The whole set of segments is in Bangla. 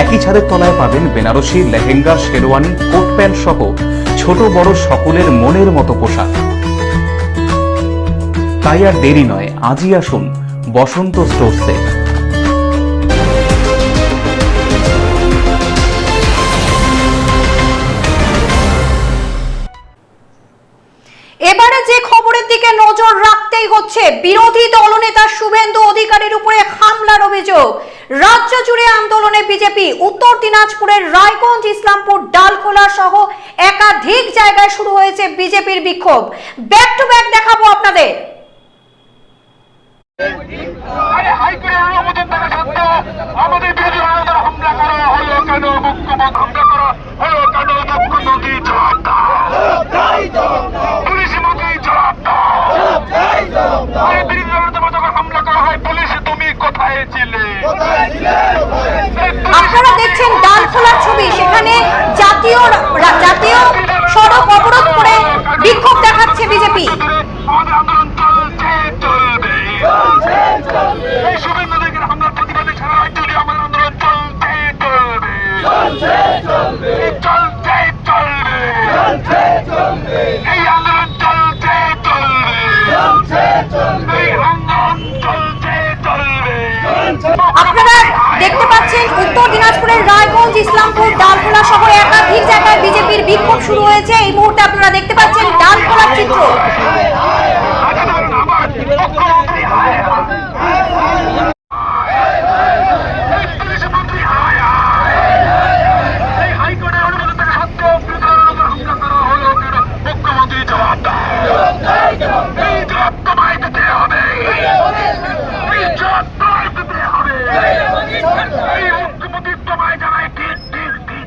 একই ছাদের তলায় পাবেন বেনারসি, লেহেঙ্গা, শেরওয়ানি, কোট প্যান্ট সহ ছোট বড় সকলের মনের মতো পোশাক। তাই আর দেরি নয়, আজই আসুন বসন্ত স্টোরসে এবারে যে খবরের দিকে নজর রাখতেই হচ্ছে, বিরোধী দলনেতা শুভেন্দু অধিকারীর উপরে হামলার অভিযোগ। রাজ্য জুড়ে আন্দোলনে বিজেপি, উত্তর দিনাজপুরের রায়গঞ্জ, ইসলামপুর, ডালখোলা সহ একাধিক জায়গায় শুরু হয়েছে বিজেপির বিক্ষোভ। ব্যাক টু ব্যাক দেখাবো আপনাদের। আমাদের বিরোধী দলের হামলা করা হলো কেন? মুখ্যমন্ত্রী হামলা করা হলো কেন মুখ্যমন্ত্রী জবাব দাও পুলিশ মন্ত্রী জবাব দাও আরে বিরোধী দলের উপর যখন হামলা করা হয় পুলিশ তুমি কোথায় ছিলে আপনারা দেখছেন ছবি। সেখানে জাতীয় জাতীয় সড়ক অবরোধ করে বিক্ষোভ দেখাচ্ছে বিজেপি আমাদের আন্দোলন চলছে চলবে এই শুভেন্দু অধিকারী হামলার প্রতিবাদে সারা রাজ্য জুড়ে আমাদের আন্দোলন চলছে চলবে এই চলছে চলবে এই আন্দোলন চলছে চলবে এই আন্দোলন চলছে চলবে আপনারা দেখতে পাচ্ছেন উত্তর দিনাজপুরের রায়গঞ্জ, ইসলামপুর, ডালখোলা সহ একাধিক জায়গায় বিজেপির বিক্ষোভ শুরু হয়েছে। এই মুহূর্তে আপনারা দেখতে পাচ্ছেন ডালখোলার চিত্র আগে ধরুন আমার মুখ্যমন্ত্রী হায় এই পুলিশ মন্ত্রী হায় এই হাইকোর্টের অনুমোদন থাকা সত্ত্বেও বিরোধী দলের উপর হামলা করা হলো কেন মুখ্যমন্ত্রী জবাব দাও এই জবাব তোমায় দিতে হবে এই জবাব তোমায় দিতে হবে এই মুখ্যমন্ত্রী তোমায় জানায় ঠিক ঠিক ঠিক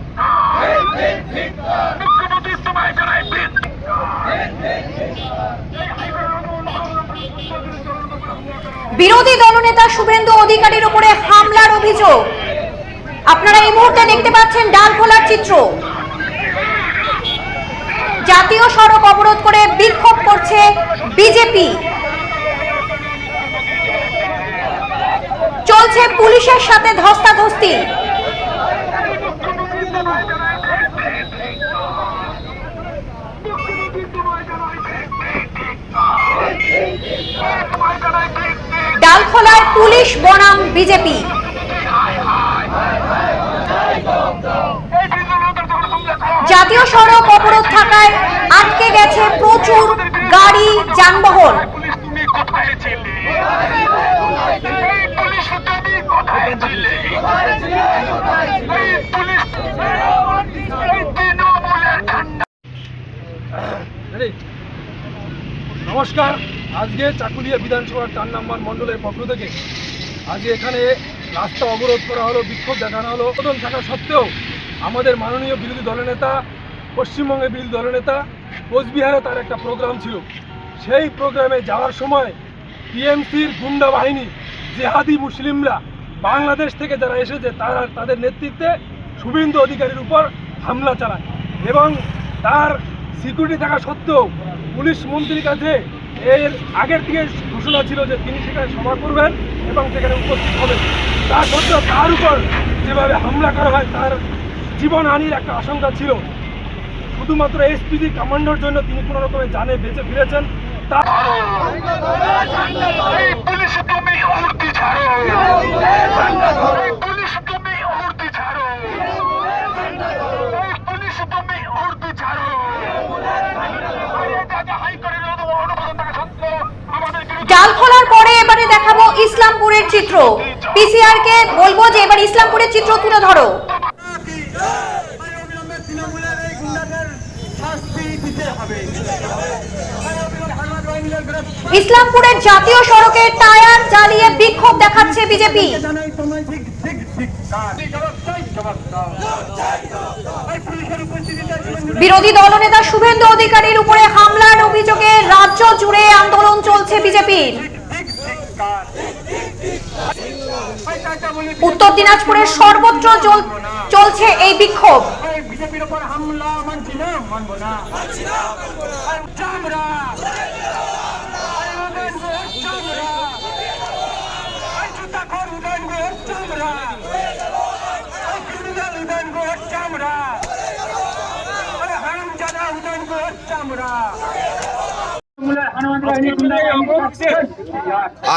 মুখ্যমন্ত্রী তোমায় জানায় ঠিক ঠিক এই হাইকোর্টের অনুমোদন বিরোধী দলনেতা শুভেন্দু অধিকারীর উপরে হামলার অভিযোগ। আপনারা এই মুহূর্তে দেখতে পাচ্ছেন ডাল ডালখোলার চিত্র। জাতীয় সড়ক অবরোধ করে বিক্ষোভ করছে বিজেপি। চলছে পুলিশের সাথে ধস্তাধস্তি। পুলিশ বনাম বিজেপি। জাতীয় সড়ক অবরোধ থাকায় আটকে গেছে প্রচুর গাড়ি যানবাহন। নমস্কার। আজকে চাকুলিয়া বিধানসভার চার নম্বর মণ্ডলের পক্ষ থেকে আজকে এখানে রাস্তা অবরোধ করা হলো, বিক্ষোভ দেখানো হলো। উদ্বোধন থাকা সত্ত্বেও আমাদের মাননীয় বিরোধী দলনেতা, পশ্চিমবঙ্গের বিরোধী দলনেতা কোচবিহারে তার একটা প্রোগ্রাম ছিল। সেই প্রোগ্রামে যাওয়ার সময় টিএমসির গুন্ডা বাহিনী, জেহাদি মুসলিমরা বাংলাদেশ থেকে যারা এসেছে, তারা তাদের নেতৃত্বে শুভেন্দু অধিকারীর উপর হামলা চালায় এবং তার সিকিউরিটি থাকা সত্ত্বেও পুলিশ মন্ত্রীর কাছে এর আগের থেকে ঘোষণা ছিল যে তিনি সেখানে সভা করবেন এবং সেখানে উপস্থিত হবেন। তা সত্ত্বেও তার উপর যেভাবে হামলা করা হয়, তার জীবনহানির একটা আশঙ্কা ছিল। শুধুমাত্র এসপিজি কমান্ডোর জন্য তিনি কোনো রকমের জানে বেঁচে ফিরেছেন। তা এই পুলিশ তুমি উর্দি ছাড়ো এই পুলিশ তুমি উর্দি ছাড়ো এই পুলিশ তুমি উর্দি ছাড়ো এই জায়গা হাইকোর্টের অনুমোদন থাকা সত্ত্বেও আমাদের বিরুদ্ধে ডালখোলার পরে এবারে দেখাবো ইসলামপুরের চিত্র। পিসিআর কে বলব যে এবার ইসলামপুরের চিত্র তুলে ধরো। ইসলামপুরের জাতীয় সড়কে টায়ার জ্বালিয়ে বিক্ষোভ দেখাচ্ছে বিজেপি। বিরোধী দলনেতা শুভেন্দু অধিকারীর উপরে হামলার অভিযোগে রাজ্য জুড়ে আন্দোলন চলছে বিজেপির। উত্তর দিনাজপুরের সর্বত্র চলছে এই বিক্ষোভ।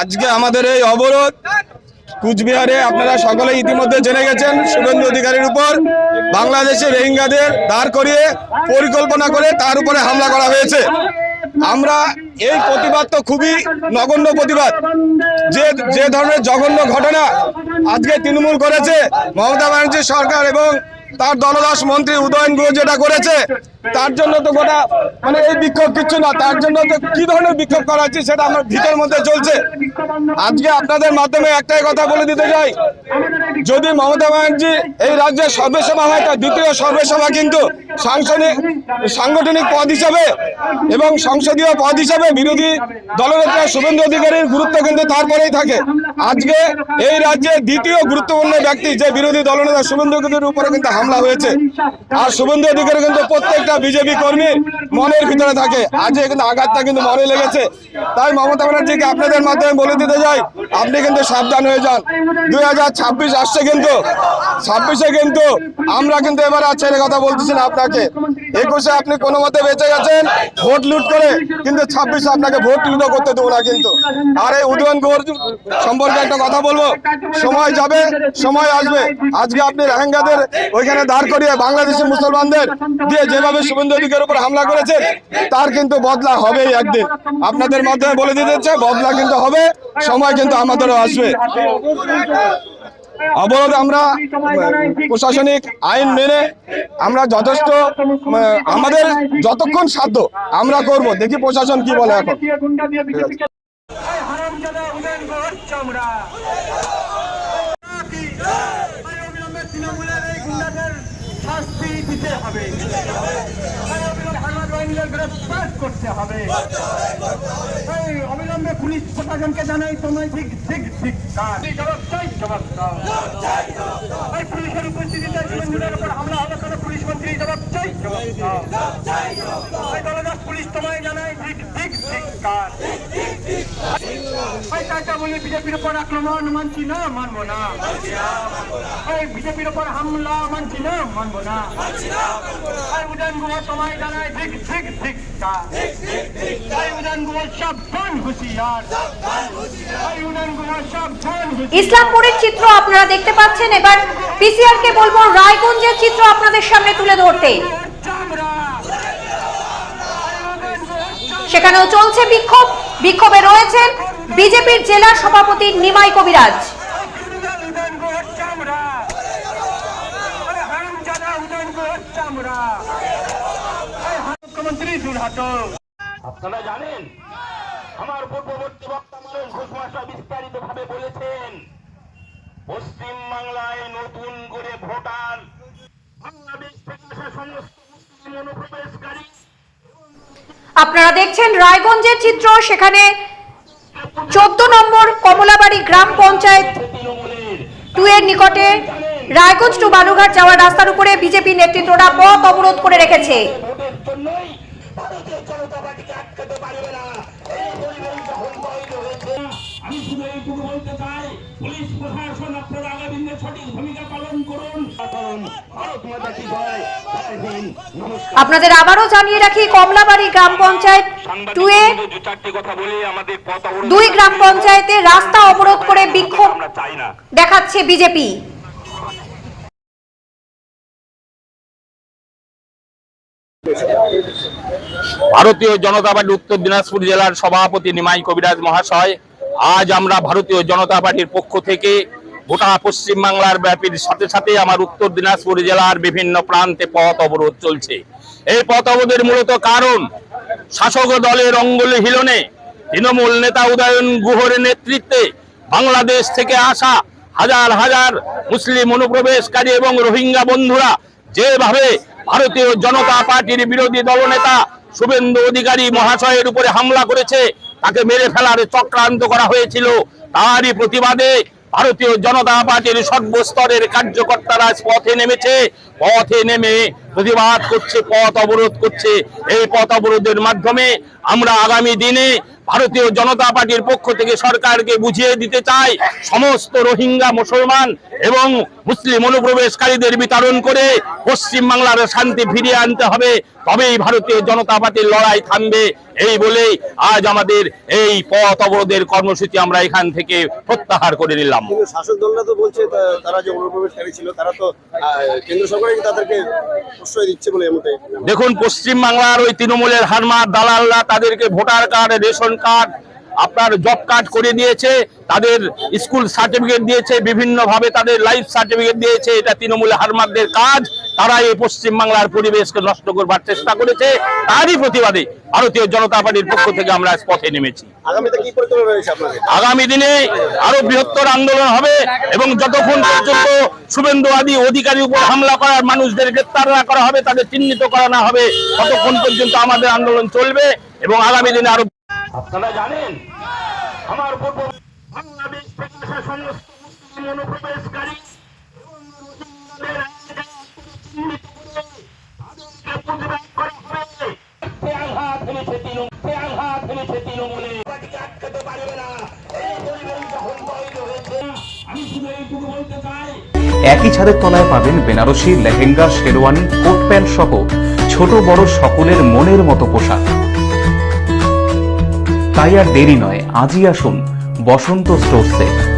আজকে আমাদের এই অবরোধ কুচবিহারে আপনারা সকলে ইতিমধ্যে জেনে গেছেন শুভেন্দু অধিকারীর উপর বাংলাদেশের রোহিঙ্গাদের দাঁড় করিয়ে পরিকল্পনা করে তার উপরে হামলা করা হয়েছে। আমরা এই প্রতিবাদ তো খুবই নগণ্য প্রতিবাদ। যে যে ধরনের জঘন্য ঘটনা আজকে তৃণমূল করেছে মমতা ব্যানার্জির সরকার এবং তার দলদাস মন্ত্রী উদয়ন গুহ যেটা করেছে, তার জন্য তো গোটা মানে এই বিক্ষোভ কিচ্ছু না, তার জন্য তো কি ধরনের বিক্ষোভ করা হচ্ছে সেটা আমার ভিতর মধ্যে চলছে। আজকে আপনাদের মাধ্যমে একটাই কথা বলে দিতে চাই, যদি মমতা ব্যানার্জি এই রাজ্যের সর্বেসভা হয়, তার দ্বিতীয় সর্বেসভা কিন্তু সাংসনিক সাংগঠনিক পদ হিসাবে এবং সংসদীয় পদ হিসাবে বিরোধী দলনেতা শুভেন্দু অধিকারীর গুরুত্ব কিন্তু তারপরেই থাকে। আজকে এই রাজ্যের দ্বিতীয় গুরুত্বপূর্ণ ব্যক্তি যে বিরোধী দলনেতা শুভেন্দু অধিকারীর উপরে কিন্তু হামলা হয়েছে। আর শুভেন্দু অধিকারী কিন্তু প্রত্যেকটা বিজেপি কর্মী মনের ভিতরে থাকে। আজকে কিন্তু আঘাতটা কিন্তু মনে লেগেছে। তাই মমতা ব্যানার্জিকে আপনাদের মাধ্যমে বলে দিতে যাই আপনি কিন্তু সাবধান হয়ে যান। দুই হাজার ছাব্বিশ আসছে কিন্তু। ছাব্বিশে কিন্তু আমরা কিন্তু এবার আর ছেড়ে কথা বলতেছি না আপনাকে। একুশে আপনি কোনো মতে বেঁচে গেছেন? ভোট লুট করে কিন্তু ছাব্বিশে আপনাকে ভোট লুটও করতে দেবো না কিন্তু। আর এই উদয়ন গুহর সম্পর্কে একটা কথা বলব। সময় যাবে, সময় আসবে। আজকে আপনি রোহিঙ্গাদের ওইখানে দাঁড় করিয়ে বাংলাদেশি মুসলমানদের দিয়ে যেভাবে শুভেন্দু অধিকার উপর হামলা করেছেন, তার কিন্তু বদলা হবেই একদিন। আপনাদের মাধ্যমে বলে দিতে চাই, বদলা কিন্তু হবে, সময় কিন্তু আমাদেরও আসবে। অবরোধ আমরা, প্রশাসনিক আইন মেনে আমরা যথেষ্ট, আমাদের যতক্ষণ সাধ্য আমরা করব। দেখি প্রশাসন কি বলে এখন। হারামজাদা উদয়ন গুহর চামড়া অবিলম্বে তৃণমূলের এই গুন্ডাদের শাস্তি দিতে হবে হারমাদ বাহিনীদের গ্রেফতার করতে হবে এই অবিলম্বে পুলিশ প্রশাসনকে জানাই তোমায় ঠিক ঠিক ঠিক জবাব চাই জবাব দাও এই পুলিশের উপস্থিতিতে তৃণমূলের উপর হামলা হলো কেন পুলিশ মন্ত্রী জবাব চাই জবাব দাও এই দলদাস পুলিশ তোমায় জানাই ঠিক ঠিক ঠিক কাজ এই টাটা বলে বিজেপির উপর আক্রমণ মানছি না মানবো না। বিজেপির উপর হামলা মানছি না মানবো না। গুহ তোমায় হুঁশিয়ার। ইসলামপুরের চিত্র আপনারা দেখতে পাচ্ছেন। এবার পিসিআর কে বলব রায়গঞ্জের চিত্র আপনাদের সামনে তুলে ধরতে। সেখানেও চলছে বিক্ষোভ। বিক্ষোভে রয়েছেন বিজেপির জেলা সভাপতি নিমাই কবিরাজ। আপনারা জানেন, আমার পূর্ববর্তী বক্তা মানুষ ঘোষমাসা বিস্তারিত ভাবে বলেছেন, পশ্চিম বাংলায় নতুন করে ভোটার বাংলাদেশ থেকে আসা সমস্ত মুসলিম অনুপ্রবেশকারী আপনারা দেখছেন রায়গঞ্জের চিত্র, সেখানে চোদ্দ নম্বর কমলাবাড়ি গ্রাম পঞ্চায়েত টু এর নিকটে রায়গঞ্জ টু বালুঘাট যাওয়ার রাস্তার উপরে বিজেপি নেতৃত্বরা পথ অবরোধ করে রেখেছে ভোটের জন্যই ভারতীয় জনতা পার্টিকে আটকাতে পারবে না এই পরিবেশ যখন তৈরি হয়েছে আমি শুধু এইটুকু বলতে চাই পুলিশ প্রশাসন আপনারা আগামী দিনে সঠিক ভূমিকা পালন করুন। আপনাদের আবারও জানিয়ে রাখি কমলাবাড়ি গ্রাম পঞ্চায়েত টু এ দু চারটি কথা বলে আমাদের পথ অবরোধ দুই গ্রাম পঞ্চায়েতে রাস্তা অবরোধ করে বিক্ষোভ দেখাচ্ছে বিজেপি। ভারতীয় জনতা পার্টি উত্তর দিনাজপুর জেলার সভাপতি নিমাই কবিরাজ মহাশয় আজ আমরা ভারতীয় জনতা পার্টির পক্ষ থেকে গোটা পশ্চিম বাংলার ব্যাপীর সাথে সাথে আমার উত্তর দিনাজপুর জেলার বিভিন্ন প্রান্তে পথ অবরোধ চলছে। এই পথ অবরোধের মূলত কারণ শাসক দলের অঙ্গলি হিলনে তৃণমূল নেতা উদয়ন গুহর নেতৃত্বে বাংলাদেশ থেকে আসা হাজার হাজার মুসলিম অনুপ্রবেশকারী এবং রোহিঙ্গা বন্ধুরা যেভাবে ভারতীয় জনতা পার্টির বিরোধী দলনেতা শুভেন্দু অধিকারী মহাশয়ের উপরে হামলা করেছে তাকে মেরে ফেলার চক্রান্ত করা হয়েছিল। তারই প্রতিবাদে ভারতীয় জনতা পার্টির সর্বস্তরের কার্যকর্তারা পথে নেমেছে। পথে নেমে প্রতিবাদ করছে, পথ অবরোধ করছে। এই পথ অবরোধের মাধ্যমে আমরা আগামী দিনে ভারতীয় জনতা পার্টির পক্ষ থেকে সরকারকে বুঝিয়ে দিতে চাই, সমস্ত রোহিঙ্গা, মুসলমান এবং মুসলিম অনুপ্রবেশকারীদের বিতরণ করে পশ্চিম বাংলার শান্তি ফিরিয়ে আনতে হবে। তবেই ভারতীয় জনতা পার্টির লড়াই থামবে। এই বলেই আজ আমাদের এই পথ অবরোধের কর্মসূচি আমরা এখান থেকে প্রত্যাহার করে নিলাম। শাসক দলরা তো বলছে তারা যে অনুপ্রবেশকারী ছিল তারা তো কেন্দ্র সরকারই তাদেরকে প্রশ্রয় দিচ্ছে বলে এমনটাই। দেখুন পশ্চিম বাংলার ওই তৃণমূলের হারমার দালালরা তাদেরকে ভোটার কার্ড রেশন কার্ড আপনার জব কার্ড করে দিয়েছে তাদের স্কুল সার্টিফিকেট দিয়েছে বিভিন্ন ভাবে তাদের লাইফ সার্টিফিকেট দিয়েছে এটা তৃণমূলের হারমারদের কাজ। তারা এই পশ্চিম বাংলার পরিবেশকে নষ্ট করবার চেষ্টা করেছে তারই প্রতিবাদে ভারতীয় জনতা পার্টির পক্ষ থেকে আমরা পথে নেমেছি। আগামী দিনে আরও বৃহত্তর আন্দোলন হবে এবং যতক্ষণ পর্যন্ত শুভেন্দু আদি অধিকারীর উপর হামলা করার মানুষদের গ্রেপ্তার না করা হবে তাদের চিহ্নিত করা না হবে ততক্ষণ পর্যন্ত আমাদের আন্দোলন চলবে এবং আগামী দিনে আরও আপনারা জানেন আমার পূর্ব বাংলাদেশ থেকে সমস্ত মুসলিম অনুপ্রবেশকারী এবং একই ছাদের তলায় পাবেন বেনারসি, লেহেঙ্গা, শেরওয়ানি, কোট প্যান্ট সহ ছোট বড় সকলের মনের মতো পোশাক। তাই আর দেরি নয়, আজই আসুন বসন্ত স্টোরসে।